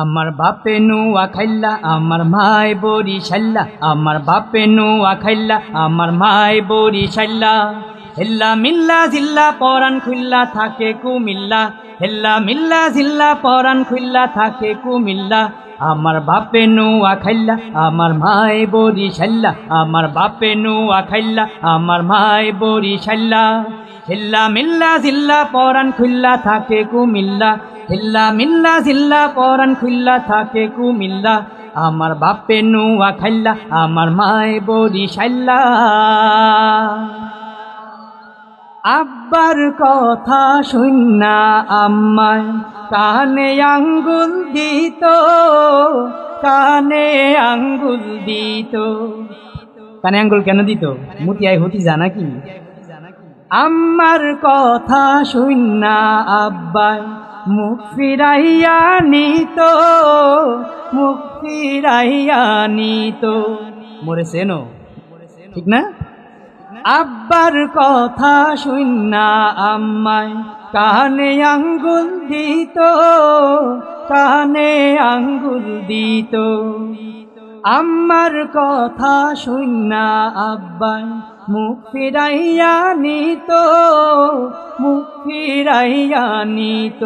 আমার বাপে নুয়া খাইল্লা, আমার মায় বরি সাল্লা আমার বাপে নুয়া খাইল্লা, আমার মায় বরি সাল্লা হেল্লা মিল্লা জিল্লা পরান খুল্লা থাকে কুমিল্লা। হেল্লা মিল্লা জিল্লা পরান খুল্লা থাকে কুমিল্লা। আমার বাপে নুয়া খাইল্লা, আমার মায় বরি সাল্লা আমার বাপে নুয়া খাইল্লা, আমার মায় বরি সাল্লা হেল্লা মিল্লা জিল্লা পরান খুল্লা থাকে কুমিল্লা। হিল্লা মিল্লা জিল্লা পরান খুল্লা থাকে কুমিল্লা। আমার বাপে নুয়া খাইল্লা, আমার মায় বরি সাল্লা আব্বার কথা শুননা আম্মায় কানে আঙ্গুল দিত, কানে আঙ্গুল দিত। কানে আঙ্গুল কেন দিত? মুতিয়াই হতি জানা কি? আম্মার কথা শুননা আব্বাই, মুখ ফিরাইয়া নিত, মুখ ফিরাইয়া নিত। মরে সেনো ঠিক না? আব্বার কথা শুননা আম্মাই। কানে আঙ্গুল দিত কানে আঙ্গুল দিত। আম্মার কথা শুননা আব্বাই। মুখ ফিরাইয়া নিত মুখ ফিরাইয়া নিত।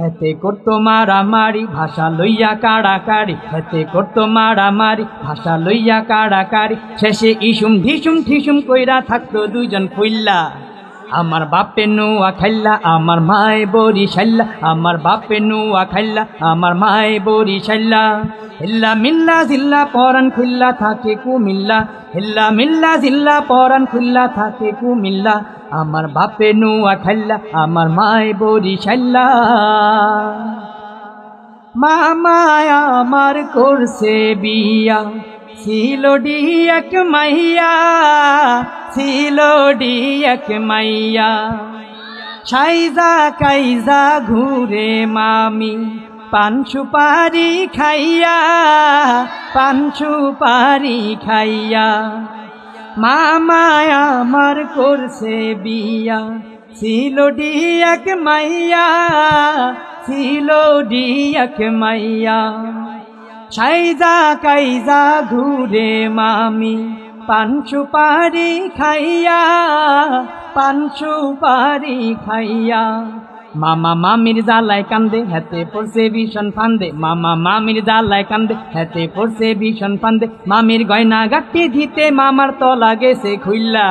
হেতে করতো মারামারি, ভাষা লইয়া কাড়াকাড়ি। হেতে করতো মারামারি, ভাষা লইয়া কাড়াকাড়ি। শেষে ইসুম ঢিসুম ঠিসুম কইরা থাকতো দুজন ফুইল্লা আমার বাপে নুয়া খাইল্লা, আমার মায় বরি সাল্লা আমার বাপে নুয়া খাইল্লা, আমার মায় বরি সাল্লা হিল্লা মিল্লা জিল্লা পরান খুল্লা থাকে কুমিল্লা, হিল্লা মিল্লা জিল্লা পরান খুল্লা থাকে কুমিল্লা। আমার বাপে নুয়া খাইল্লা, আমার মায় বরি সাল্লা মামায় আমার করছে বিয়া ছিল এক মাইয়া ছিল এক মাইয়া। সাইজা কাইজা ঘুরে মামি, পান সুপারি খাইয়া, পান সুপারি খাইয়া। মামায় আমার করছে বিয়া ছিল এক মাইয়া ছিল এক মাইয়া। সাইজা কাইজা ঘুরে মামি, পান সুপারি খাইয়া, পান সুপারি খাইয়া। মামা মামির জালাই কান্দে, হেতে পড়ছে ভীষণ ফান্দে। মামা মামির জালাই কান্দে, হেতে পড়ছে ভীষণ ফান্দে। মামির গয়না গাটি দিতে মামার তলা গেছে খুইল্লা।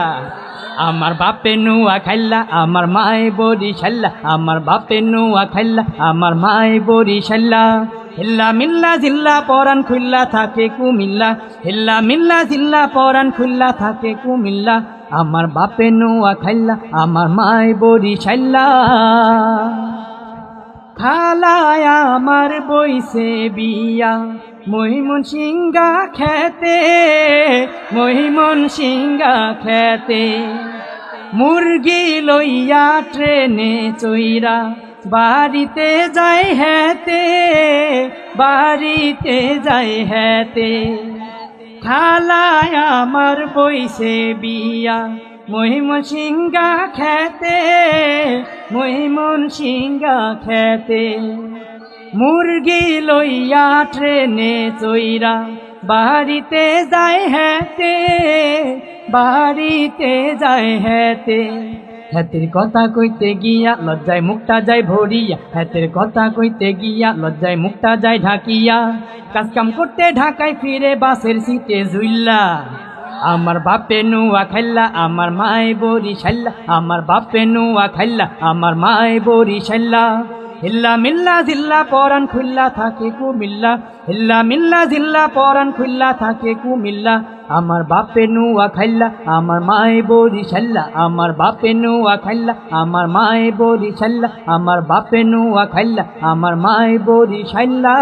আমার বাপে নুয়া খাইল্লা, আমার মায় বরি সাল্লা আমার বাপে নুয়া খাইল্লা, আমার মায় বরি সাল্লা হিল্লা মিল্লা জিল্লা পরান খুল্লা থাকে কুমিল্লা। হিল্লা মিল্লা জিল্লা পরান খুল্লা থাকে কুমিল্লা। আমার বাপে নুয়া খাইল্লা, আমার মায় বরি সাল্লা খালায় আমার বইছে বিয়া মহিমন সিংহা খেতে মহিমন সিংহা খেতে। মুরগি লইয়া ট্রেনে চইরা বাড়িতে যাই হেতে বাড়িতে যাই হেতে খালায় আমার বইছে বিয়া মহিমন সিংহা খেতে মহিমন সিংহা খেতে। মুরগি লইয়া ট্রেনে চইরা বাড়িতে যায় হেতে বাড়িতে যায় হেতে হাতের কথা কইতে গিয়া লজ্জায় মুখটা যায় ভরিয়া। হাতের কথা কইতে গিয়া লজ্জায় মুখটা যায় ঢাকিয়া। কাজ কাম করতে ঢাকায় ফিরে বাসের সিটে জুইল্লা আমার বাপে নুয়া খাইল্লা আমার মায় বরি সাল্লা আমার বাপে নুয়া খাইল্লা আমার মায় বরি সাল্লা হিল্লা মিল্লা জিল্লা পরান খুল্লা থাকে কুমিল্লা। হিল্লা মিল্লা জিল্লা পরান খুল্লা থাকে কুমিল্লা। আমার বাপে নুয়া খাইল্লা, আমার মায়ে বরি সাল্লা আমার বাপে নুয়া খাইল্লা, আমার মায়ে বরি সাল্লা আমার বাপে নুয়া খাইল্লা, আমার মায়ে বরি সাল্লা